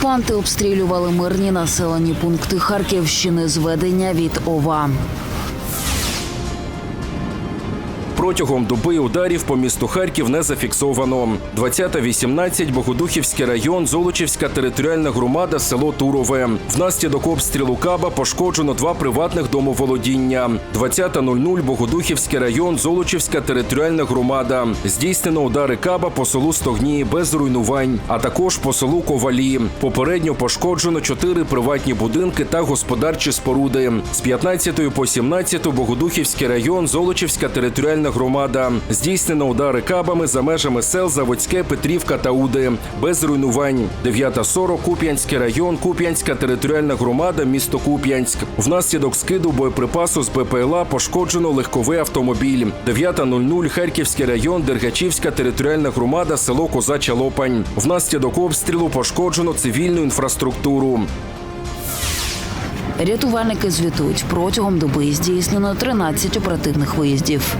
Окупанти обстрілювали мирні населені пункти Харківщини зведення від ОВА. Протягом доби ударів по місту Харків не зафіксовано. 20.18 Богодухівський район, Золочівська територіальна громада, село Турове. Внаслідок обстрілу Каба пошкоджено два приватних домоволодіння. 20.00 Богодухівський район, Золочівська територіальна громада. Здійснено удари Каба по селу Стогні без руйнувань, а також по селу Ковалі. Попередньо пошкоджено чотири приватні будинки та господарчі споруди. З 15 по 17 Богодухівський район, Золочівська територіальна громада. Здійснено удари кабами за межами сел Заводське, Петрівка та Уди. Без руйнувань. 9.40 Куп'янський район, Куп'янська територіальна громада, місто Куп'янськ. Внаслідок скиду боєприпасу з БПЛА пошкоджено легковий автомобіль. 9.00 Харківський район, Дергачівська територіальна громада, село Козача Лопань. Внаслідок обстрілу пошкоджено цивільну інфраструктуру. Рятувальники звітують протягом доби здійснено 13 оперативних виїздів.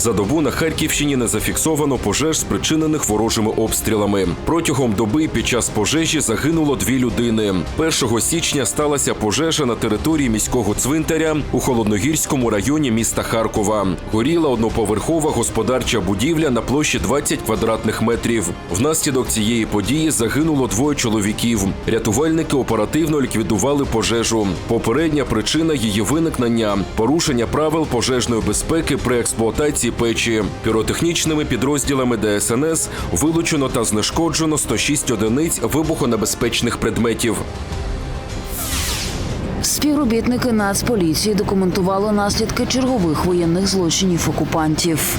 За добу на Харківщині не зафіксовано пожеж, спричинених ворожими обстрілами. Протягом доби під час пожежі загинуло дві людини. 1 січня сталася пожежа на території міського цвинтаря у холодногірському районі міста Харкова. Горіла одноповерхова господарча будівля на площі 20 квадратних метрів. Внаслідок цієї події загинуло двоє чоловіків. Рятувальники оперативно ліквідували пожежу. Попередня причина її виникнення порушення правил пожежної безпеки при експлуатації печі. Піротехнічними підрозділами ДСНС вилучено та знешкоджено 106 одиниць вибухонебезпечних предметів. Співробітники Нацполіції документували наслідки чергових воєнних злочинів окупантів.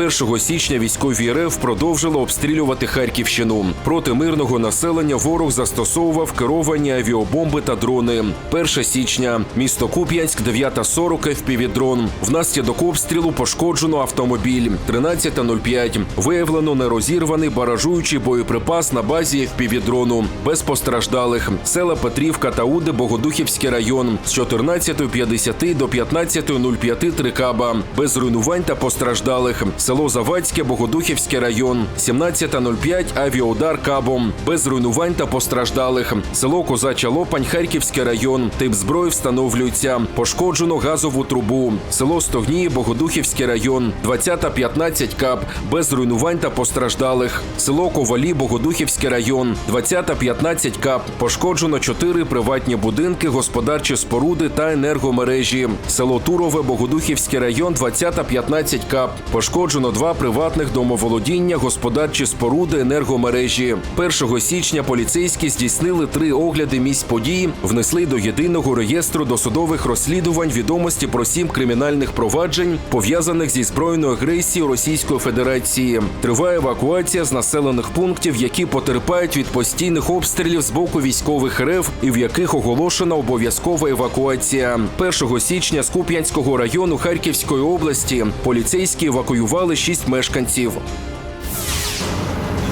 Першого січня військові РФ продовжили обстрілювати Харківщину. Проти мирного населення ворог застосовував керовані авіабомби та дрони. 1 січня місто Куп'янськ, 9.40 FPV-дрон. Внаслідок обстрілу пошкоджено автомобіль. 13.05 виявлено нерозірваний баражуючий боєприпас на базі FPV-дрону. Без постраждалих. Села Петрівка та Уди, Богодухівський район. З 14.50 до 15.05 Трикаба. Без руйнувань та постраждалих. Село Завадське, Богодухівський район. 17.05 авіаудар кабом. Без руйнувань та постраждалих. Село Козача Лопань, Харківський район. Тип зброї встановлюється. Пошкоджено газову трубу. Село Стогнії, Богодухівський район. 20.15 кап. Без руйнувань та постраждалих. Село Ковалі, Богодухівський район. 20.15 кап. Пошкоджено 4 приватні будинки, господарчі споруди та енергомережі. Село Турове, Богодухівський район. 20.15 кап. Пошкоджено два приватних домоволодіння, господарчі споруди, енергомережі. 1 січня поліцейські здійснили три огляди місць події, внесли до єдиного реєстру досудових розслідувань відомості про сім кримінальних проваджень, пов'язаних зі збройною агресією Російської Федерації. Триває евакуація з населених пунктів, які потерпають від постійних обстрілів з боку військових РФ і в яких оголошена обов'язкова евакуація. 1 січня з Куп'янського району Харківської області поліцейські евакуювали шість мешканців.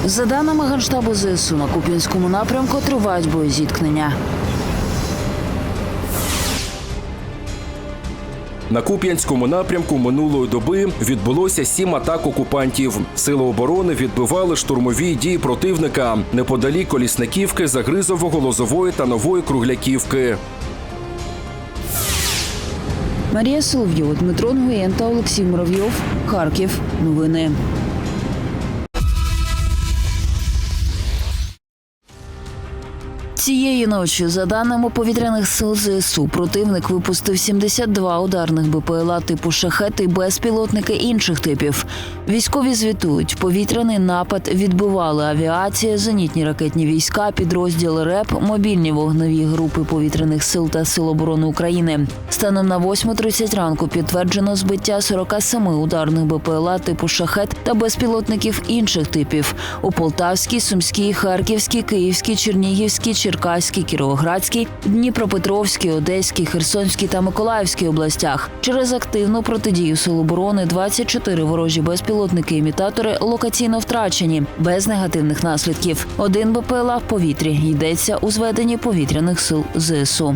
За даними Генштабу ЗСУ, на Куп'янському напрямку тривають боєзіткнення. На Куп'янському напрямку минулої доби відбулося сім атак окупантів. Сили оборони відбивали штурмові дії противника неподалік Колісниківки, Загризового, Лозової та Нової Кругляківки. Марія Соловйова, Дмитро Нгуєн та Олексій Муравйов. Харків. Новини. Цієї ночі, за даними повітряних сил ЗСУ, противник випустив 72 ударних БПЛА типу шахети безпілотники інших типів. Військові звітують, повітряний напад відбивали авіація, зенітні ракетні війська, підрозділи РЕП, мобільні вогневі групи повітряних сил та сил оборони України. Станом на 8.30 ранку підтверджено збиття 47 ударних БПЛА типу шахет та безпілотників інших типів у Полтавській, Сумській, Харківській, Київській, Чернігівській, Черкаській, Кіровоградській, Дніпропетровській, Одеській, Херсонській та Миколаївській областях. Через активну протидію Сил оборони 24 ворожі безпілотники-імітатори локаційно втрачені без негативних наслідків. Один БПЛА в повітрі йдеться у зведенні повітряних сил ЗСУ.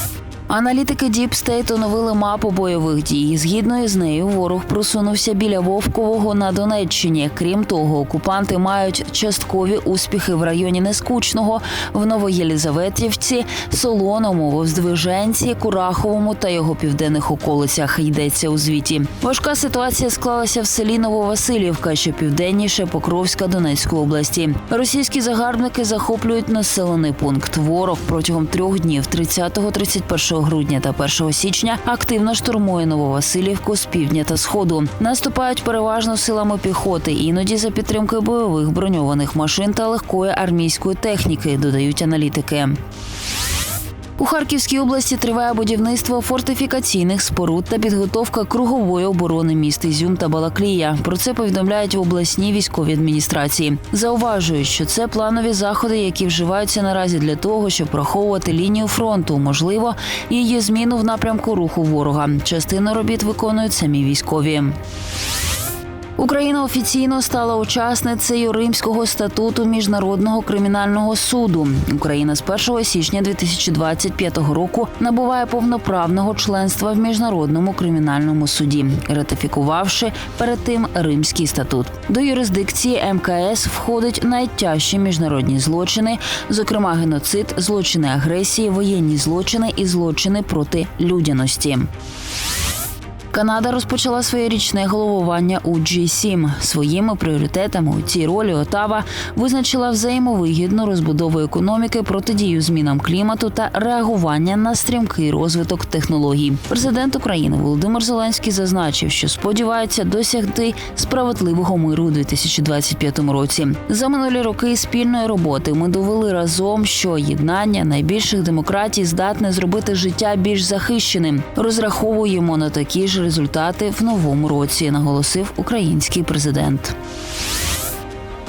Аналітики State оновили мапу бойових дій. Згідно із нею, ворог просунувся біля Вовкового на Донеччині. Крім того, окупанти мають часткові успіхи в районі Нескучного, в Новоєлізаветівці, Солоному, Воздвиженці, Кураховому та його південних околицях. Йдеться у звіті. Важка ситуація склалася в селі Нововасилівка, що південніше Покровська Донецької області. Російські загарбники захоплюють населений пункт. Ворог протягом трьох днів 30-31 грудня та 1 січня активно штурмує Нововасилівку з півдня та сходу. Наступають переважно силами піхоти, іноді за підтримки бойових броньованих машин та легкої армійської техніки, додають аналітики. У Харківській області триває будівництво фортифікаційних споруд та підготовка кругової оборони міст Ізюм та Балаклія. Про це повідомляють в обласній військовій адміністрації. Зауважують, що це планові заходи, які вживаються наразі для того, щоб проховувати лінію фронту. Можливо, її зміну в напрямку руху ворога. Частину робіт виконують самі військові. Україна офіційно стала учасницею Римського статуту міжнародного кримінального суду. Україна з 1 січня 2025 року набуває повноправного членства в міжнародному кримінальному суді, ратифікувавши перед тим Римський статут. До юрисдикції МКС входять найтяжчі міжнародні злочини, зокрема геноцид, злочини агресії, воєнні злочини і злочини проти людяності. Канада розпочала своє річне головування у G7. Своїми пріоритетами у цій ролі Отава визначила взаємовигідну розбудову економіки, протидію змінам клімату та реагування на стрімкий розвиток технологій. Президент України Володимир Зеленський зазначив, що сподівається досягти справедливого миру у 2025 році. За минулі роки спільної роботи ми довели разом, що єднання найбільших демократій здатне зробити життя більш захищеним. Розраховуємо на такі ж результати в новому році, наголосив український президент.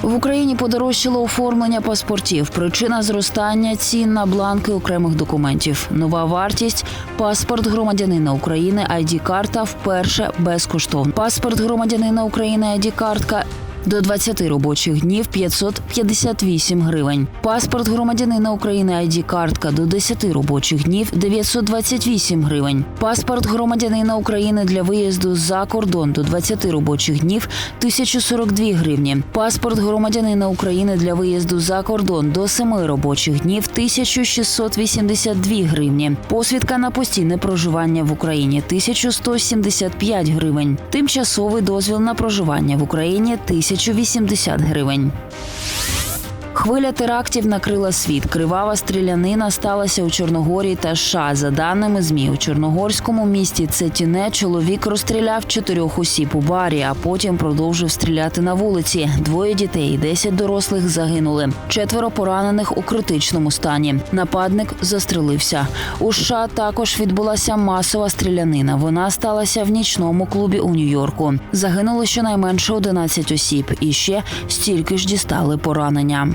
В Україні подорожчало оформлення паспортів. Причина зростання цін на бланки окремих документів. Нова вартість паспорт громадянина України id карта вперше безкоштовно. Паспорт громадянина України id картка до 20 робочих днів 558 гривень. Паспорт громадянина України id картка до 10 робочих днів 928 гривень. Паспорт громадянина України для виїзду за кордон до 20 робочих днів 1042 гривні. Паспорт громадянина України для виїзду за кордон до 7 робочих днів 1682 гривні. Посвідка на постійне проживання в Україні 1175 гривень. Тимчасовий дозвіл на проживання в Україні 1080 гривень. Хвиля терактів накрила світ. Кривава стрілянина сталася у Чорногорії та США. За даними змі у чорногорському місті Цетіне чоловік розстріляв чотирьох осіб у барі, а потім продовжив стріляти на вулиці. Двоє дітей, і десять дорослих загинули. Четверо поранених у критичному стані. Нападник застрелився. У США також відбулася масова стрілянина. Вона сталася в нічному клубі у Нью-Йорку. Загинуло щонайменше 11 осіб, і ще стільки ж дістали поранення.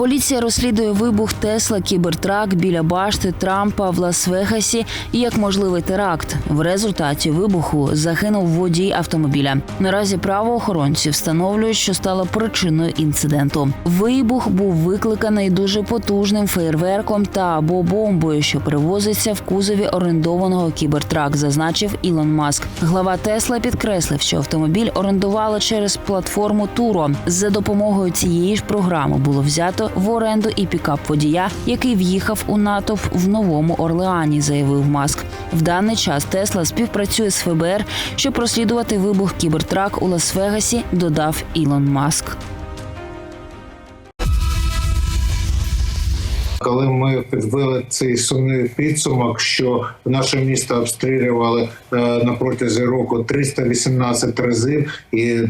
Поліція розслідує вибух Тесла Кібертрак біля башти Трампа в Лас-Вегасі і як можливий теракт. В результаті вибуху загинув водій автомобіля. Наразі правоохоронці встановлюють, що стало причиною інциденту. Вибух був викликаний дуже потужним феєрверком та або бомбою, що перевозиться в кузові орендованого кібертрак, зазначив Ілон Маск. Глава Тесла підкреслив, що автомобіль орендували через платформу Туро. За допомогою цієї ж програми було взято в оренду і пікап водія, який в'їхав у натовп в новому Орлеані, заявив Маск. В даний час Тесла співпрацює з ФБР, щоб розслідувати вибух кібертрак у Лас-Вегасі, додав Ілон Маск. Коли ми підвели цей сумний підсумок, що наше місто обстрілювали е, на протязі року 318 разів, і е,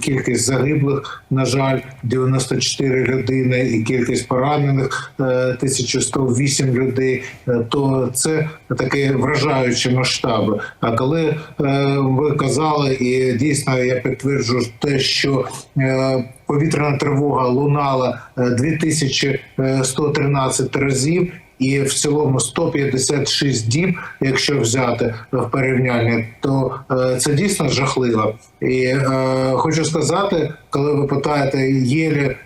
кількість загиблих, на жаль, 94 людини, і кількість поранених е, 1108 людей, е, то це такі вражаючі масштаби. А коли ви казали, і дійсно я підтверджую те, що повітряна тривога лунала е, 2113 разів. І в цілому 156 діб, якщо взяти в порівняння, то е, це дійсно жахливо. І е, хочу сказати, коли ви питаєте, є ли е,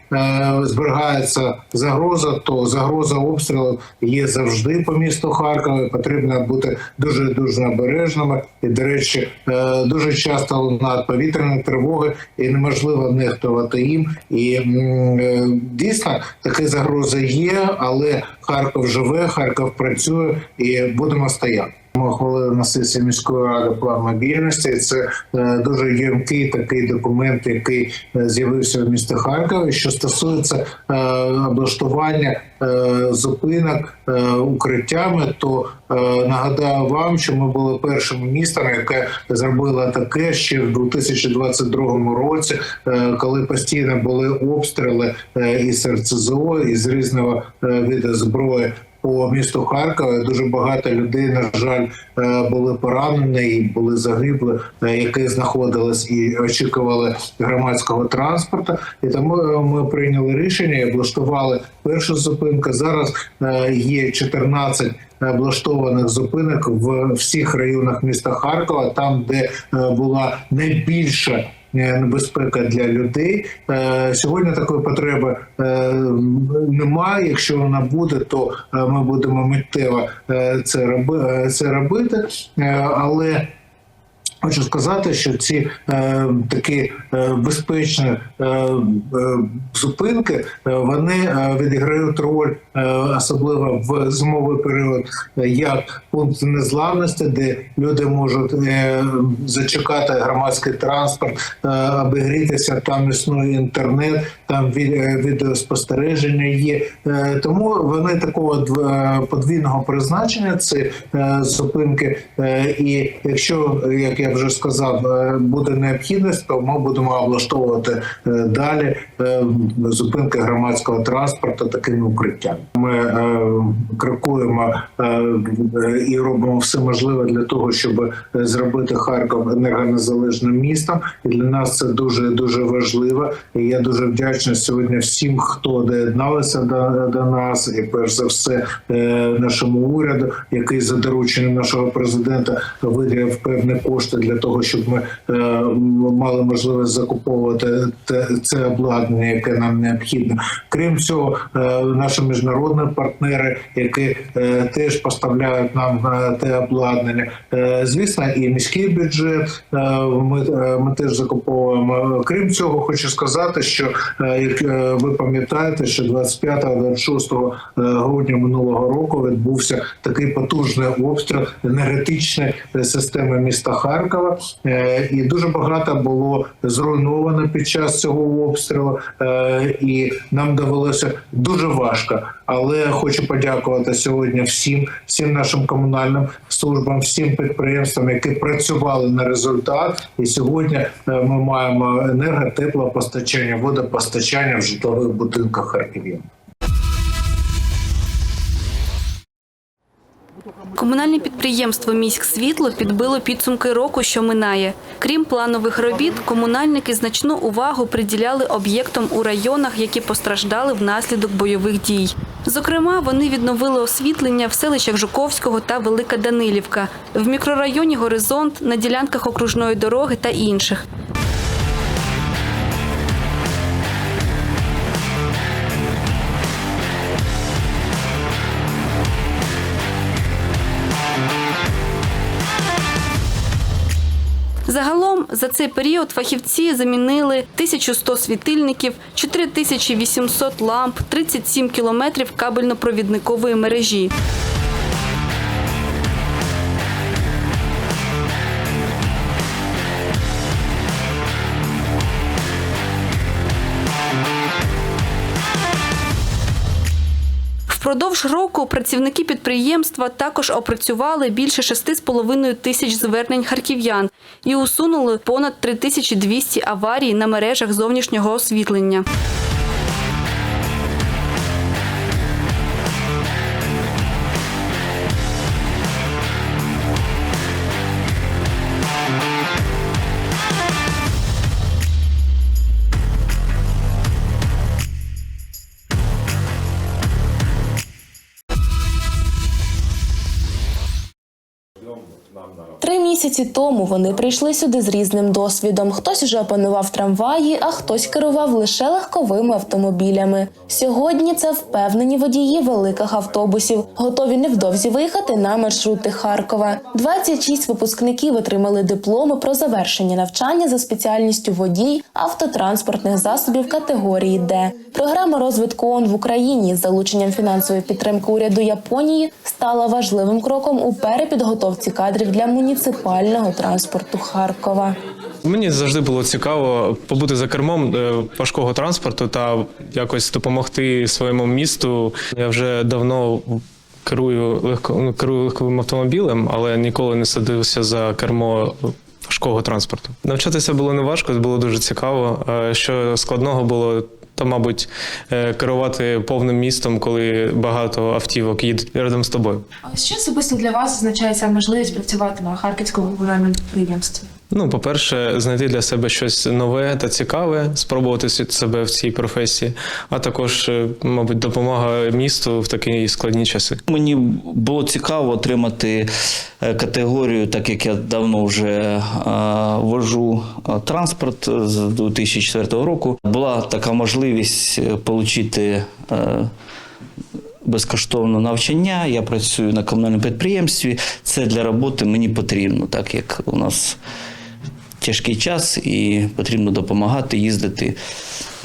зберігається загроза, то загроза обстрілу є завжди по місту Харкова. Потрібно бути дуже дуже обережними. І до речі, е, дуже часто лунають повітряні тривоги, і неможливо нехтувати їм. І е, дійсно такі загрози є, але Харків живе, Харків працює і будемо стояти. Ми ухвалили на сесії міської ради план мобільності. Це е, дуже ємкий такий документ, який е, з'явився в місті Харкові, що стосується е, облаштування зупинок укриттями. То нагадаю вам, що ми були першим містом, яке зробило таке ще в 2022 році, коли постійно були обстріли е, із РЦЗО, із різного виду зброї по місту Харкова дуже багато людей, на жаль, е, були поранені і були загибли, е, які знаходились і очікували громадського транспорту. І тому е, ми прийняли рішення і облаштували першу зупинку. Зараз є 14 облаштованих зупинок в всіх районах міста Харкова, там, де була найбільша небезпека для людей. Е, Сьогодні такої потреби е, немає. Якщо вона буде, то е, ми будемо миттєво е, це роби- е, робити. Е, Але Хочу сказати, що ці е, такі е, безпечні е, е, зупинки е, вони е, відіграють роль, е, особливо в зимовий період, як пункт незламності, де люди можуть е, зачекати громадський транспорт, е, обігрітися. Там існує інтернет, там е, відеоспостереження є. Е, тому вони такого дв- подвійного призначення. Це е, зупинки. Е, і якщо, як я вже сказав, е, буде необхідність, то ми будемо облаштовувати е, далі е, зупинки громадського транспорту такими укриттями. Ми крокуємо і робимо все можливе для того, щоб зробити Харків енергонезалежним містом. І для нас це дуже дуже важливо. І я дуже вдячний сьогодні всім, хто доєдналися до, до нас, і перш за все нашому уряду, який за дорученням нашого президента виділив певні кошти для того, щоб ми е, мали можливість закуповувати це обладнання, яке нам необхідно. Крім цього, е, наші міжнародні партнери, які е, теж поставляють нам те обладнання. Звісно, і міський бюджет ми, ми теж закуповуємо. Крім цього, хочу сказати, що як ви пам'ятаєте, що 25-26 грудня минулого року відбувся такий потужний обстріл енергетичної системи міста Харкова, Е, і дуже багато було зруйновано під час цього обстрілу, Е, і нам довелося дуже важко. Але хочу подякувати сьогодні всім, всім нашим комунальним службам, всім підприємствам, які працювали на результат. І сьогодні е, ми маємо енерго, теплопостачання, водопостачання в житлових будинках харків'ян. Комунальне підприємство «Міськсвітло» підбило підсумки року, що минає. Крім планових робіт, комунальники значну увагу приділяли об'єктам у районах, які постраждали внаслідок бойових дій. Зокрема, вони відновили освітлення в селищах Жуковського та Велика Данилівка, в мікрорайоні Горизонт, на ділянках окружної дороги та інших. За цей період фахівці замінили 1100 світильників, 4800 ламп, 37 кілометрів кабельно-провідникової мережі. Впродовж року працівники підприємства також опрацювали більше 6,5 тисяч звернень харків'ян і усунули понад 3200 аварій на мережах зовнішнього освітлення. Місяці тому вони прийшли сюди з різним досвідом. Хтось уже опанував трамваї, а хтось керував лише легковими автомобілями. Сьогодні це впевнені водії великих автобусів, готові невдовзі виїхати на маршрути Харкова. 26 випускників отримали дипломи про завершення навчання за спеціальністю водій автотранспортних засобів категорії Д. Програма розвитку ООН в Україні з залученням фінансової підтримки уряду Японії стала важливим кроком у перепідготовці кадрів для муніципального транспорту Харкова. Мені завжди було цікаво побути за кермом е, важкого транспорту та якось допомогти своєму місту. Я вже давно керую легко ну, керую легковим автомобілем, але ніколи не садився за кермо. Важкого транспорту навчатися було не важко, було дуже цікаво. Е, Що складного було, то, мабуть, е, керувати повним містом, коли багато автівок їдуть рядом з тобою. А що особисто для вас означає ця можливість працювати на харківському комунальному підприємстві? Ну, по-перше, знайти для себе щось нове та цікаве, спробувати себе в цій професії, а також, е, мабуть, допомога місту в такі складні часи. Мені було цікаво отримати е, категорію, так як я давно вже е, вожу транспорт з 2004 року. Була така можливість отримати безкоштовне навчання. Я працюю на комунальному підприємстві. Це для роботи мені потрібно, так як у нас тяжкий час і потрібно допомагати їздити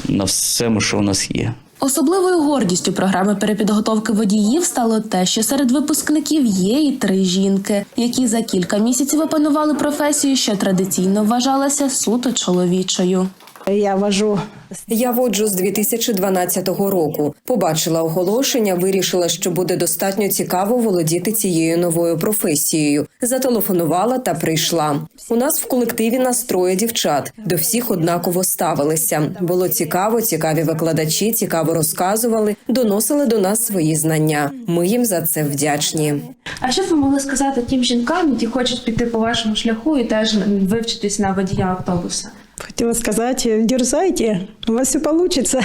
на всьому, що у нас є. Особливою гордістю програми перепідготовки водіїв стало те, що серед випускників є і три жінки, які за кілька місяців опанували професію, що традиційно вважалася суто чоловічою. Я вожу Я воджу з 2012 року. Побачила оголошення, вирішила, що буде достатньо цікаво володіти цією новою професією. Зателефонувала та прийшла. У нас в колективі нас троє дівчат. До всіх однаково ставилися. Було цікаво, цікаві викладачі, цікаво розказували, доносили до нас свої знання. Ми їм за це вдячні. А що б ви могли сказати тим жінкам, які хочуть піти по вашому шляху і теж вивчитись на водія автобуса? Хотела сказать, дерзайте, у вас все получится.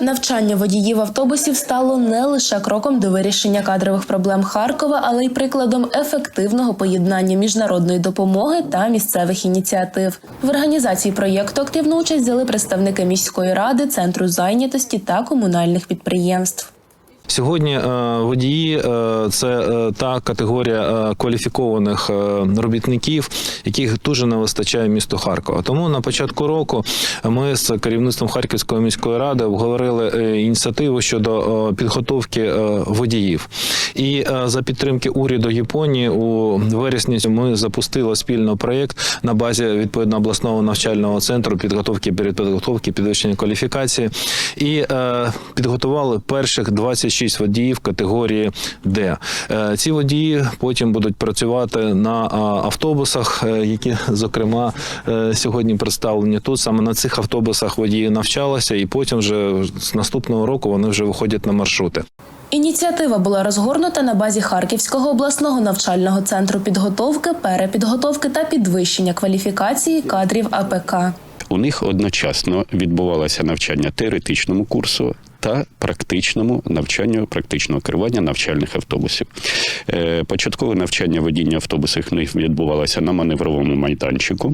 Навчання водіїв автобусів стало не лише кроком до вирішення кадрових проблем Харкова, але й прикладом ефективного поєднання міжнародної допомоги та місцевих ініціатив. В організації проєкту активну участь взяли представники міської ради, центру зайнятості та комунальних підприємств. Сьогодні е, водії е, це е, та категорія кваліфікованих робітників, яких дуже не вистачає місту Харкова. Тому на початку року ми з керівництвом Харківської міської ради обговорили ініціативу щодо підготовки водіїв. І за підтримки уряду Японії у вересні ми запустили спільно проєкт на базі відповідно обласного навчального центру підготовки передпідготовки підвищення кваліфікації і підготували перших 26 водіїв категорії Д. Е, ці водії потім будуть працювати на автобусах, е, які зокрема е, сьогодні представлені тут. Саме на цих автобусах водії навчалися, і потім вже з наступного року вони вже виходять на маршрути. Ініціатива була розгорнута на базі Харківського обласного навчального центру підготовки, перепідготовки та підвищення кваліфікації кадрів АПК. У них одночасно відбувалося навчання теоретичному курсу та практичному навчанню практичного керування навчальних автобусів. Е, Початкове навчання водіння автобусів відбувалося на маневровому майданчику.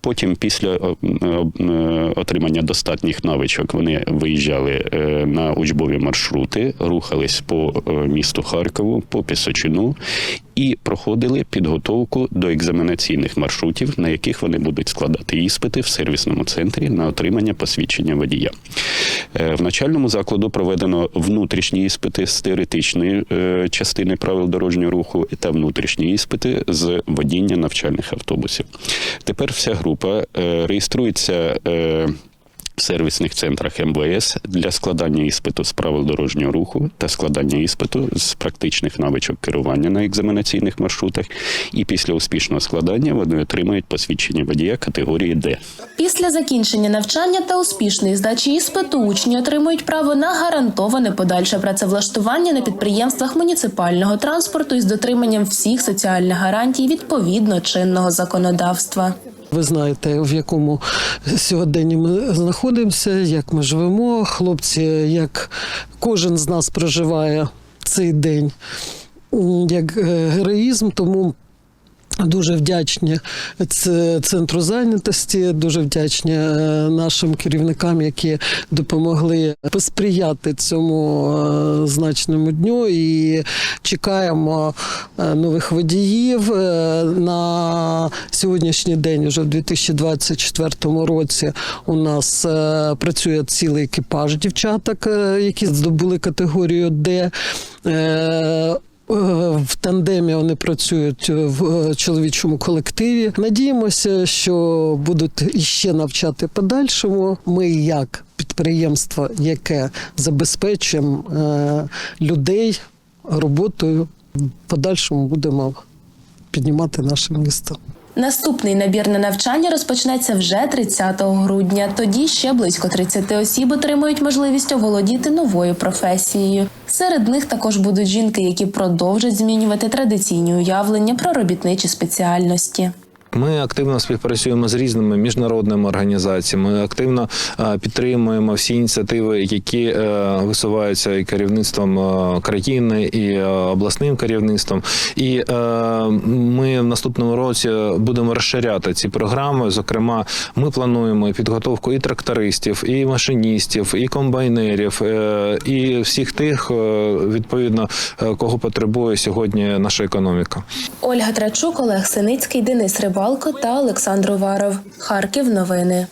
Потім, після е, е, отримання достатніх навичок, вони виїжджали на учбові маршрути, рухались по місту Харкову, по Пісочину і проходили підготовку до екзаменаційних маршрутів, на яких вони будуть складати іспити в сервісному центрі на отримання посвідчення водія. Е, В начальному закладу проведено внутрішні іспити з теоретичної е, частини правил дорожнього руху та внутрішні іспити з водіння навчальних автобусів. Тепер вся група е, реєструється. Сервісних центрах МВС для складання іспиту з правил дорожнього руху та складання іспиту з практичних навичок керування на екзаменаційних маршрутах. І після успішного складання вони отримують посвідчення водія категорії Д. Після закінчення навчання та успішної здачі іспиту учні отримують право на гарантоване подальше працевлаштування на підприємствах муніципального транспорту із дотриманням всіх соціальних гарантій відповідно чинного законодавства. Ви знаєте, в якому сьогоденні ми знаходимося, як ми живемо. Хлопці, як кожен з нас проживає цей день як е, героїзм, тому Дуже вдячні центру зайнятості, дуже вдячні е, нашим керівникам, які допомогли посприяти цьому е, значному дню. І чекаємо е, нових водіїв на сьогоднішній день. Уже в 2024 році у нас працює цілий екіпаж дівчаток, які здобули категорію Д. Е, В тандемі вони працюють в е, чоловічому колективі. Надіємося, що будуть іще навчати подальшому. Ми, як підприємство, яке забезпечуємо е, людей роботою, в подальшому будемо піднімати наше місто. Наступний набір на навчання розпочнеться вже 30 грудня. Тоді ще близько 30 осіб отримують можливість оволодіти новою професією. Серед них також будуть жінки, які продовжать змінювати традиційні уявлення про робітничі спеціальності. Ми активно співпрацюємо з різними міжнародними організаціями. Ми активно е, підтримуємо всі ініціативи, які е, висуваються і керівництвом е, країни, і обласним керівництвом. І ми в наступному році будемо розширяти ці програми. Зокрема, ми плануємо підготовку і трактористів, і машиністів, і комбайнерів, і всіх тих, відповідно, кого потребує сьогодні наша економіка. Ольга Трачук, Олег Синицький, Денис Рибалко та Олександр Уваров. Харків. Новини.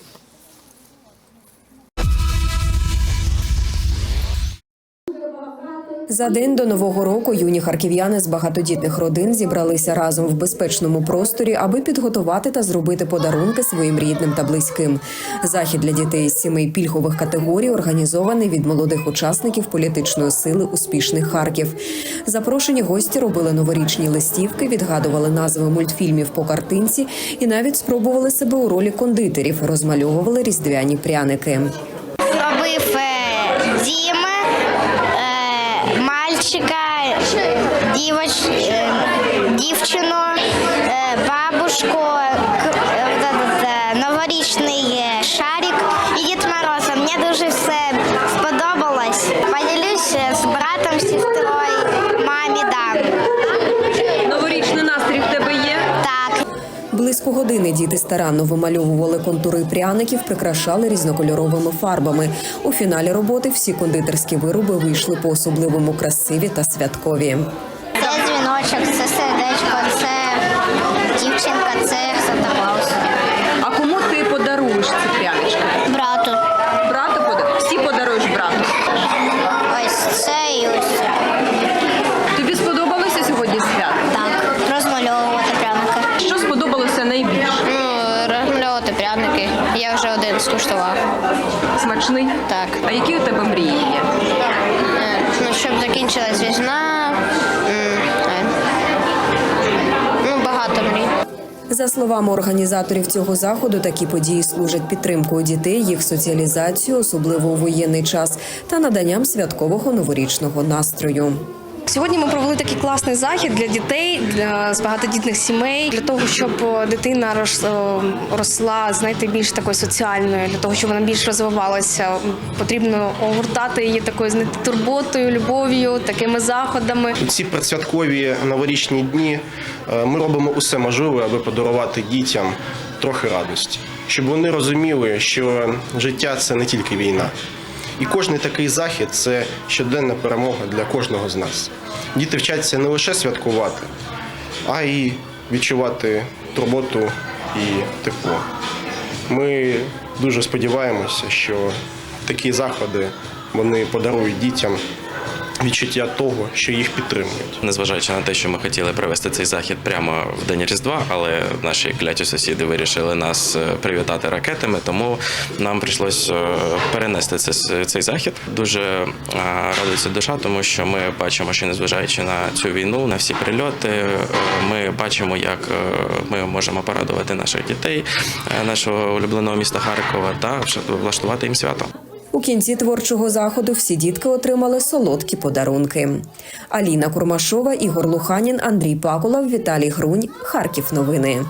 За день до нового року юні харків'яни з багатодітних родин зібралися разом в безпечному просторі, аби підготувати та зробити подарунки своїм рідним та близьким. Захід для дітей з сімей пільгових категорій організований від молодих учасників політичної сили Успішний Харків. Запрошені гості робили новорічні листівки, відгадували назви мультфільмів по картинці і навіть спробували себе у ролі кондитерів, розмальовували різдвяні пряники. Зробив е, Діма, е, мальчика, дівоч, е, дівчину, е, бабушку, к- е, вот этот, е, новорічний е, шарик і Дід Мороз. Мені дуже все сподобалось. Поділюсь е, з братом, сестрою, мамі дам. Новорічний настрій в тебе є? Так. Близько години діти старанно вимальовували контури пряників, прикрашали різнокольоровими фарбами. У фіналі роботи всі кондитерські вироби вийшли по особливому красиві та святкові. Це дзвіночок, це сердечко, це дівчинка, це Санта-Клаус. А кому ти подаруєш ці прянички? Брату. Брату подаруєш? Всі подаруєш брату. Ось це і ось це. Тобі сподобалося сьогодні свято? Так, розмальовувати пряники. Що сподобалося найбільше? Ну, розмальовувати пряники. Я вже один скуштував. Смачний? Так. А які у тебе мрії є? Ну, щоб закінчилась війна. Ну, багато мрій. За словами організаторів цього заходу, такі події служать підтримкою дітей, їх соціалізацію, особливо у воєнний час, та наданням святкового новорічного настрою. Сьогодні ми провели такий класний захід для дітей для з багатодітних сімей, для того, щоб дитина рос- росла, знаєте, більш такою соціальною, для того, щоб вона більш розвивалася. Потрібно огортати її такою знаєте, турботою, любов'ю, такими заходами. Ці предсвяткові новорічні дні е, ми робимо усе можливе, аби подарувати дітям трохи радості, щоб вони розуміли, що життя це не тільки війна. І кожний такий захід це щоденна перемога для кожного з нас. Діти вчаться не лише святкувати, а й відчувати турботу і тепло. Ми дуже сподіваємося, що такі заходи вони подарують дітям відчуття того, що їх підтримують. Незважаючи на те, що ми хотіли провести цей захід прямо в день Різдва, але наші кляті сусіди вирішили нас е, привітати ракетами, тому нам прийшлось е, перенести це- цей захід. Дуже е, радується душа, тому що ми бачимо, що незважаючи на цю війну, на всі прильоти, ми бачимо, як ми можемо порадувати наших дітей, нашого улюбленого міста Харкова та влаштувати їм свято. У кінці творчого заходу всі дітки отримали солодкі подарунки. Аліна Курмашова, Ігор Луханін, Андрій Пакулов, Віталій Грунь. Харків. Новини.